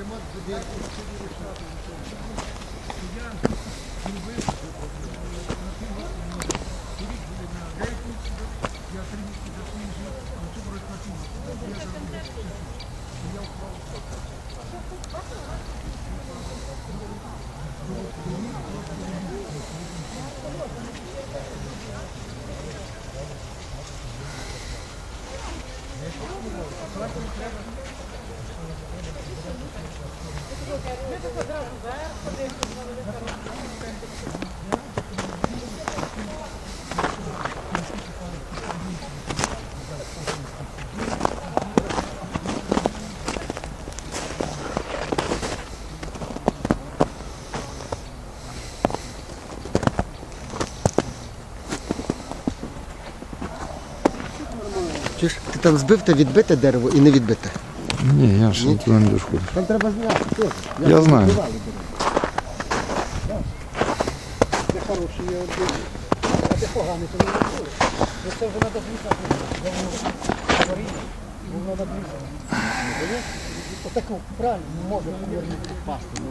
ремонт будинку. Чуєш, ти там збив те відбите дерево і не відбите. Ні, я ж туди не доходжу. Там треба зняти. теж. Я знаю. збивали дерево. Де хороші є один, а де погані, то не було. Це вже треба злітати. Давно аварійно. Воно треба Отаку, правильно, може повернути пасти.